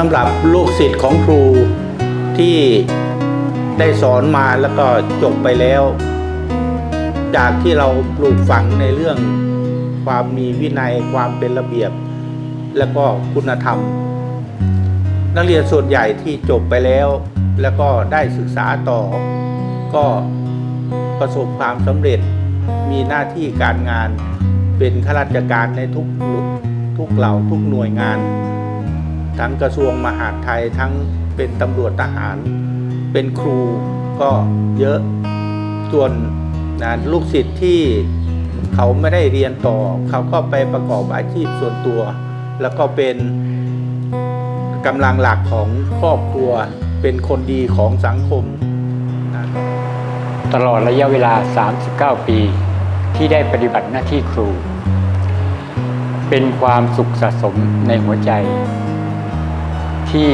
สำหรับลูกศิษย์ของครูที่ได้สอนมาแล้วก็จบไปแล้ว จากที่เราปลูกฝังในเรื่องความมีวินัยความเป็นระเบียบ แล้วก็คุณธรรม นักเรียนส่วนใหญ่ที่จบไปแล้ว แล้วก็ได้ศึกษาต่อ ก็ประสบความสำเร็จมีหน้าที่การงานเป็นข้าราชการในทุกทุกเหล่าทุกหน่วยงาน ทั้งกระทรวงมหาดไทยทั้งเป็นตำรวจทหาร เป็นครูก็เยอะส่วนนะลูกศิษย์ที่เขาไม่ได้เรียนต่อ เขาก็ไปประกอบอาชีพส่วนตัว แล้วก็เป็นกำลังหลักของครอบครัวเป็นคนดีของสังคมนะตลอดระยะเวลา 39 ปี ที่ได้ปฏิบัติหน้าที่ครู เป็นความสุขสะสมในหัวใจ ที่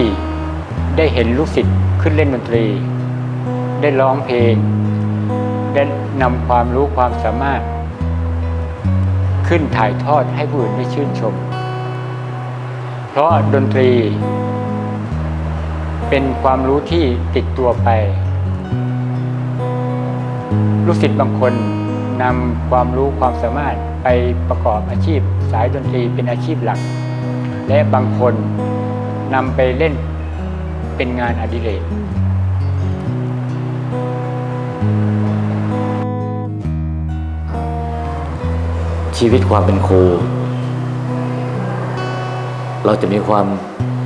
ได้เห็นลูกศิษย์ขึ้นเล่นดนตรี ได้ร้องเพลง ได้นำความรู้ความสามารถ ขึ้นถ่ายทอดให้ผู้อื่นได้ชื่นชม เพราะดนตรี เป็นความรู้ที่ติดตัวไป ลูกศิษย์บางคนนำความรู้ความสามารถไปประกอบอาชีพ สายดนตรีเป็นอาชีพหลัก และบางคน นำไปเล่นเป็นงานอดิเรกชีวิตความเป็นครู เราจะมีความ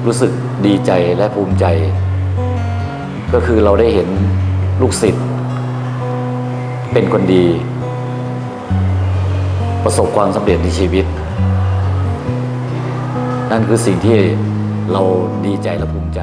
รู้สึกดีใจและภูมิใจ ก็คือเราได้เห็นลูกศิษย์เป็นคนดี ประสบความสำเร็จในชีวิต นั่นคือสิ่งที่ เราดีใจและภูมิใจ